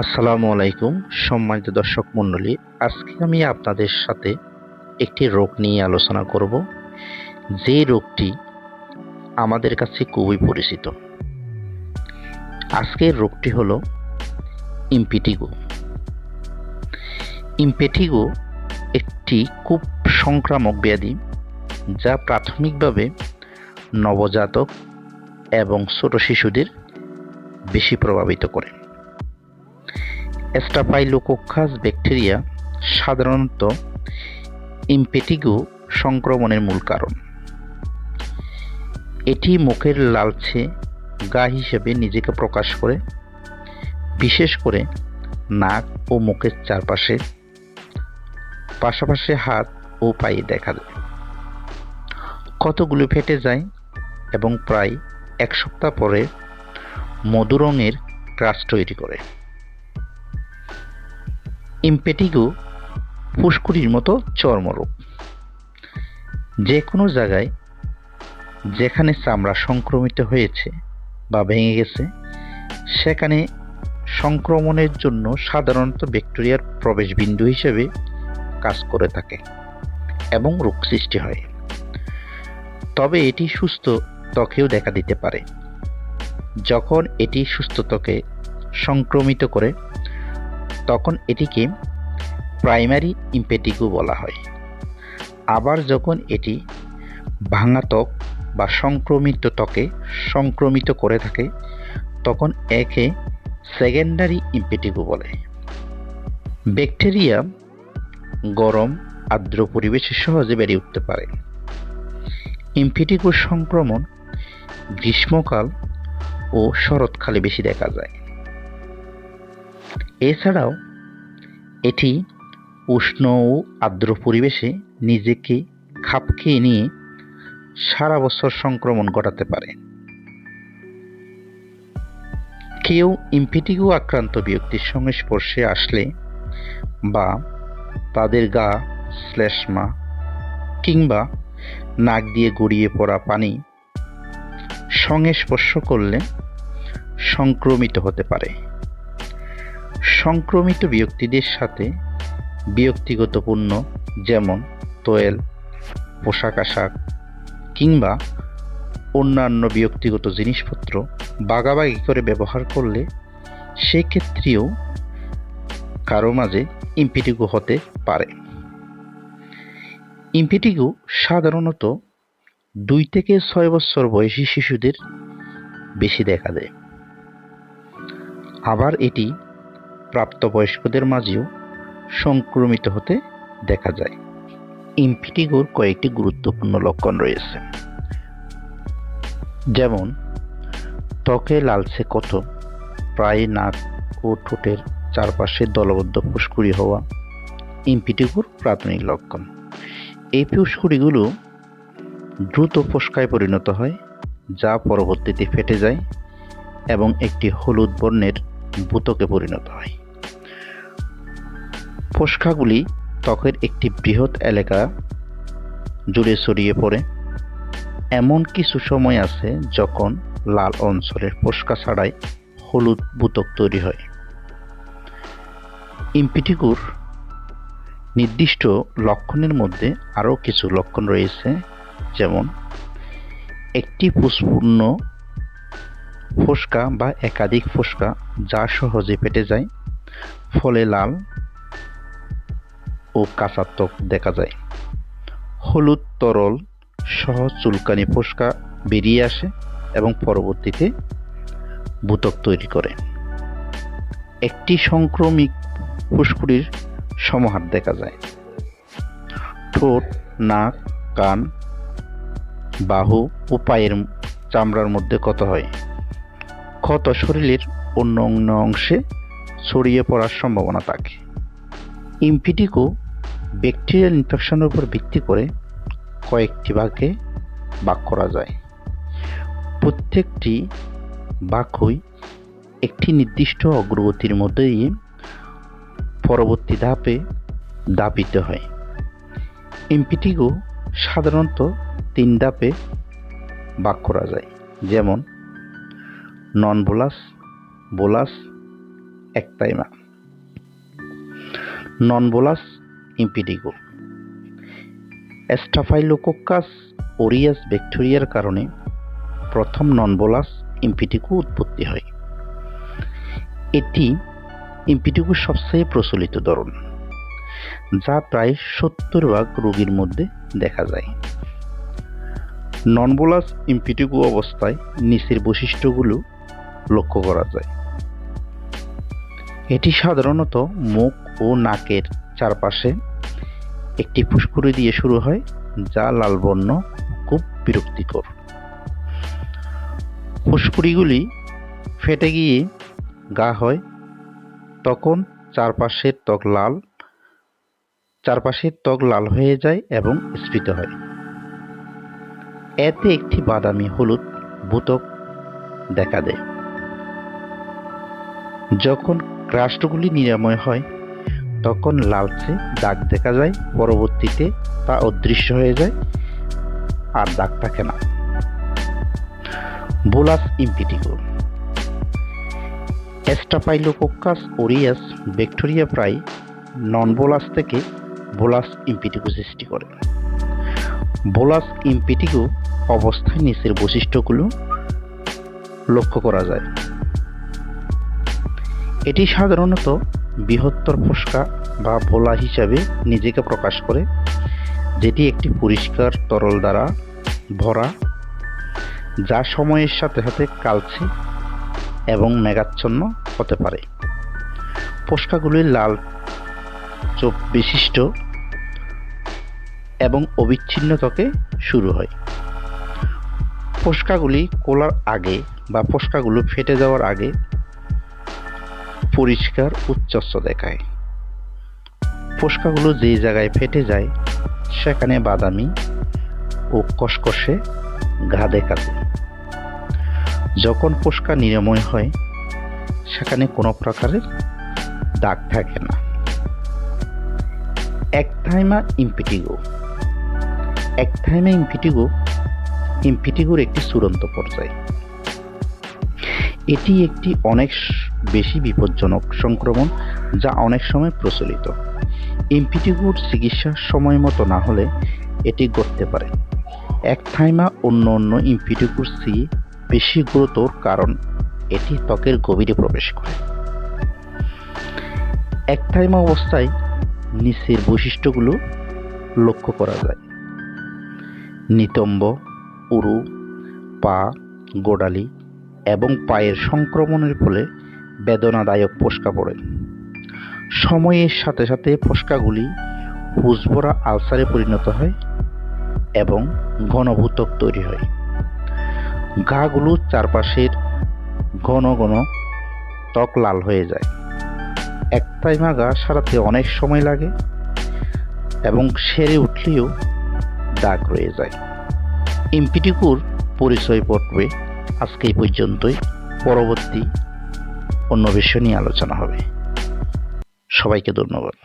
আসসালামু আলাইকুম, সম্মানিত দর্শক মণ্ডলী। আজকে আমি আপনাদের সাথে একটি রোগ নিয়ে আলোচনা করব। যে রোগটি আমাদের কাছে খুবই পরিচিত। আজকের রোগটি হলো ইম্পিটিগো। ইম্পেটিগো একটি খুব সংক্রামক ব্যাধি যা প্রাথমিকভাবে নবজাতক এবং ছোট শিশুদের বেশি প্রভাবিত করে। স্টাফাইলোকোকাস ব্যাকটেরিয়া সাধারণত ইম্পেটিগো সংক্রমণের মূল কারণ। এটি মুখের লালচে গা হিসেবে নিজেকে প্রকাশ করে, বিশেষ করে নাক ও মুখের চারপাশে, পাশাপাশি হাত ও পায়ে দেখা যায়। কতগুলো ফেটে যায় এবং প্রায় এক সপ্তাহ পরে মধু রঙের ক্রাশ তৈরি করে। ইম্পেটিগো ফুসকুড়ির মতো চর্মরোগ যে কোনো জায়গায় যেখানে চামড়া সংক্রমিত হয়েছে বা ভেঙে গেছে, সেখানে সংক্রমণের জন্য সাধারণত ব্যাকটেরিয়ার প্রবেশবিন্দু হিসেবে কাজ করে থাকে এবং রোগ সৃষ্টি হয়। তবে এটি সুস্থ ত্বকেও দেখা দিতে পারে। যখন এটি সুস্থ ত্বকে সংক্রমিত করে তখন এটিকে প্রাইমারি ইম্পেটিগো বলা হয়। আবার যখন এটি ভাঙা ত্বক বা সংক্রমিত ত্বকে সংক্রমিত করে থাকে, তখন একে সেকেন্ডারি ইম্পেটিগো বলে। ব্যাকটেরিয়া গরম আর্দ্র পরিবেশে সহজে বেড়ে উঠতে পারে। ইম্পেটিগো সংক্রমণ গ্রীষ্মকাল ও শরৎকালে বেশি দেখা যায়। এছাড়াও, এটি উষ্ণ ও আর্দ্র পরিবেশে নিজেকে খাপ খেয়ে নিয়ে সারা বছর সংক্রমণ ঘটাতে পারে। কেউ ইম্পিটিগো আক্রান্ত ব্যক্তির সংস্পর্শে আসলে বা তাদের গা, শ্লেষ্মা কিংবা নাক দিয়ে গড়িয়ে পড়া পানি সংস্পর্শ করলে সংক্রমিত হতে পারে। সংক্রমিত ব্যক্তিদের সাথে ব্যক্তিগত পণ্য যেমন তোয়েল পোশাক আশাক কিংবা অন্যান্য ব্যক্তিগত জিনিসপত্র বাগাবাগি করে ব্যবহার করলে সেক্ষেত্রেও কারও মাঝে ইম্পিটিগো হতে পারে। ইম্পিটিগো সাধারণত দুই থেকে ছয় বছর বয়সী শিশুদের বেশি দেখা দেয়। আবার এটি প্রাপ্তবয়স্কদের মাঝেও সংক্রমিত হতে দেখা যায়। ইম্পিটিগোর কয়েকটি গুরুত্বপূর্ণ লক্ষণ রয়েছে। যেমন, ত্বকে লালচে কত প্রায় নাক ও ঠোঁটের চারপাশে দলবদ্ধ ফুসকুড়ি হওয়া ইম্পিটিগোর প্রাথমিক লক্ষণ। এই ফুসকুড়িগুলো দ্রুত ফোসকায় পরিণত হয়, যা পরবর্তীতে ফেটে যায় এবং একটি হলুদ বর্ণের ভূতকে পরিণত হয়। ফোসকাগুলি ত্বকের একটি বৃহৎ এলাকা জুড়ে ছড়িয়ে পড়ে। এমন কিছু সময় আছে যখন লাল অঞ্চলের ফোসকা ছাড়াই হলুদ বুতক তৈরি হয়। ইম্পিটিকুর নির্দিষ্ট লক্ষণের মধ্যে আরও কিছু লক্ষণ রয়েছে, যেমন একটি পুষ্পূর্ণ ফোসকা বা একাধিক ফোসকা যা সহজে পেটে যায়, ফলে লাল ও কাঁচা ত্বক দেখা যায়। হলুদ তরল সহ চুলকানি ফোসকা বেরিয়ে আসে এবং পরবর্তীতে ভূতক তৈরি করে। একটি সংক্রমিক ফুসকুড়ির সমাহার দেখা যায়। ঠোঁট, নাক, কান, বাহু ও পায়ের চামড়ার মধ্যে ক্ষত হয়? ক্ষত শরীরের অন্য অন্য অংশে ছড়িয়ে পড়ার সম্ভাবনা থাকে। ইমপিটিকো ব্যাকটেরিয়াল ইনফেকশনের উপর ভিত্তি করে কয়েকটি ভাগে ভাগ করা যায়। প্রত্যেকটি বাক্যই একটি নির্দিষ্ট অগ্রগতির মধ্যে দিয়ে পরবর্তী ধাপে দাপিত হয়। ইম্পিটিগো সাধারণত তিন ধাপে ভাগ করা যায়। যেমন non bullous bullous ecthyma non bullous impetigo Staphylococcus aureus ব্যাকটেরিয়ার কারণে প্রথম নন বোলাস ইম্পিটিকু উৎপত্তি হয়। এটি ইম্পিটিকুর সবচেয়ে প্রচলিত ধরন, যা প্রায় সত্তর ভাগ রোগীর মধ্যে দেখা যায়। ননবোলাস ইম্পিটিকু অবস্থায় নিচের বৈশিষ্ট্যগুলো লক্ষ্য করা যায়। এটি সাধারণত মুখ ও নাকের চারপাশে একটি ফুসকুড়ি দিয়ে শুরু হয়, যা লাল বর্ণ, খুব বিরক্তিকর। ফুসকুড়িগুলি ফেটে গিয়ে গা হয়, তখন চারপাশের ত্বক লাল, চারপাশের ত্বক লাল হয়ে যায় এবং স্ফীত হয়। এতে একটি বাদামি হলুদ ভূতক দেখা দেয়। যখন ক্রাস্টগুলি নিরাময় হয় তখন লালচে দাগ দেখা যায়, পরবর্তীতে তা অদৃশ্য হয়ে যায় আর দাগ থাকে না। Bullous impetigo Staphylococcus aureus bacteria প্রায় নন বোলাস থেকে বোলাস ইম্পিটিগো সৃষ্টি করে। বোলাস ইম্পিটিগো অবস্থায় নিচের বৈশিষ্ট্যগুলো লক্ষ্য করা যায়। এটি সাধারণত বৃহত্তর ফোসকা বা ভোলা হিসাবে নিজেকে প্রকাশ করে, যেটি একটি পরিষ্কার তরল দ্বারা ভরা, যা সময়ের সাথে সাথে কালচে এবং মেঘাচ্ছন্ন হতে পারে। ফোসকাগুলি লাল চোখ বিশিষ্ট এবং অবিচ্ছিন্ন ত্বকে শুরু হয়। ফোসকাগুলি কোলার আগে বা ফোসকাগুলো ফেটে যাওয়ার আগে পরিষ্কার উচ্চস্ব দেখায়। ফোসকাগুলো যে জায়গায় ফেটে যায়, সেখানে বাদামি ও কসকসে ঘা দেখা যায় যখন ফোসকা নিরাময় হয়, সেখানে কোনো প্রকারের দাগ থাকে না। একথাইমা ইম্পিটিগো। একথাইমা ইম্পিটিগো, ইম্পিটিগোর একটি চূড়ান্ত পর্যায়। এটি একটি অনেক বেশি বিপজ্জনক সংক্রমণ যা অনেক সময় প্রচলিত। ইম্পিটিগুর চিকিৎসা সময় মতো না হলে এটি ঘটতে পারে। এক একথাইমা অন্য অন্য ইম্পিটিগুর চেয়ে বেশি গুরুতর কারণ এটি ত্বকের গভীরে প্রবেশ করে। এক একথাইমা অবস্থায় নিচের বৈশিষ্ট্যগুলো লক্ষ্য করা যায়। নিতম্ব, উরু, পা, গোড়ালি এবং পায়ের সংক্রমণের ফলে বেদনাদায়ক ফোসকা পড়ে। সময়ের সাথে সাথে ফোসকাগুলি হুসভরা আলসারে পরিণত হয় এবং ঘনভূতক তৈরি হয়। ঘাগুলো চারপাশের ঘন ঘন ত্বক লাল হয়ে যায়। একটাইমা গা সারাতে অনেক সময় লাগে এবং সেরে উঠলেও দাগ রয়ে যায়। ইম্পিটিকুর পরিচয় পর্বে আজকে এই পর্যন্তই। পরবর্তী অন্য বিষয় নিয়ে আলোচনা হবে। সবাইকে ধন্যবাদ।